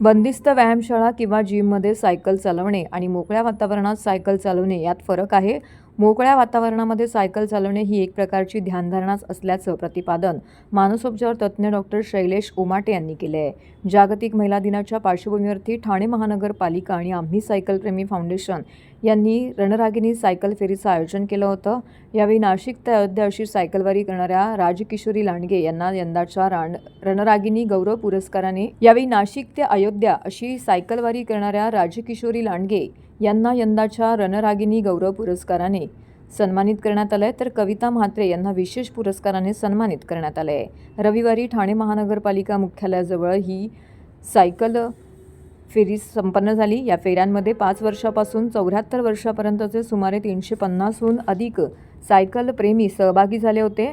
बंदिस्त व्यायामशाळा किंवा जिममध्ये सायकल चालवणे आणि मोकळ्या वातावरणात सायकल चालवणे यात फरक आहे. मोकळ्या वातावरणामध्ये सायकल चालवणे ही एक प्रकारची ध्यानधारणाच असल्याचं प्रतिपादन मानसोपचार तज्ज्ञ डॉक्टर शैलेश उमाटे यांनी केले आहे जागतिक महिला दिनाच्या पार्श्वभूमीवरती ठाणे महानगरपालिका आणि आम्ही सायकलप्रेमी फाउंडेशन यांनी रणरागिणी सायकल फेरीचं आयोजन केलं होतं. यावेळी नाशिक ते अयोध्या अशी सायकलवारी करणाऱ्या राजकिशोरी लांडगे यांना यंदाच्या राण रणरागिणी गौरव पुरस्काराने यावेळी नाशिक ते अयोध्या अशी सायकलवारी करणाऱ्या राजकिशोरी लांडगे यांना यंदाच्या रणरागिणी गौरव पुरस्काराने सन्मानित करण्यात आलं आहे तर कविता म्हात्रे यांना विशेष पुरस्काराने सन्मानित करण्यात आलं आहे रविवारी ठाणे महानगरपालिका मुख्यालयाजवळ ही सायकल फेरी संपन्न झाली. या फेऱ्यांमध्ये पाच वर्षापासून चौऱ्याहत्तर वर्षापर्यंतचे सुमारे तीनशे पन्नासहून अधिक सायकल प्रेमी सहभागी झाले होते.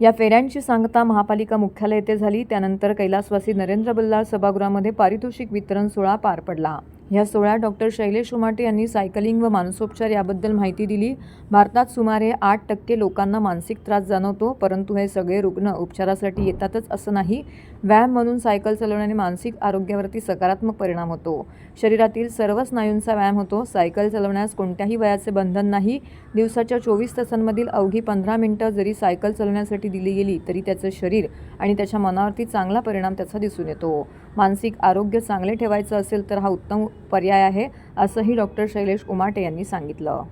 या फेऱ्यांची सांगता महापालिका मुख्यालय येथे झाली. त्यानंतर कैलासवासी नरेंद्र बल्लाळ सभागृहामध्ये पारितोषिक वितरण सोहळा पार पडला. या सोहळ्यात डॉक्टर शैलेश उमाटे यांनी सायकलिंग व मानसोपचार याबद्दल माहिती दिली. भारतात सुमारे आठ टक्के लोकांना मानसिक त्रास जाणवतो परंतु हे सगळे रुग्ण उपचारासाठी येतातच असं नाही. व्यायाम म्हणून सायकल चालवण्याने मानसिक आरोग्यावरती सकारात्मक परिणाम होतो. शरीरातील सर्व स्नायूंचा व्यायाम होतो. सायकल चालवण्यास कोणत्याही वयाचे बंधन नाही. दिवसाच्या चोवीस तासांमधील अवघी पंधरा मिनटं जरी सायकल चालवण्यासाठी दिली गेली तरी त्याचं शरीर आणि त्याच्या मनावरती चांगला परिणाम त्याचा दिसून येतो. मानसिक आरोग्य चांगले ठेवायचं असेल तर हा उत्तम पर्याय आहे असंही डॉक्टर शैलेश उमाटे यांनी सांगितलं.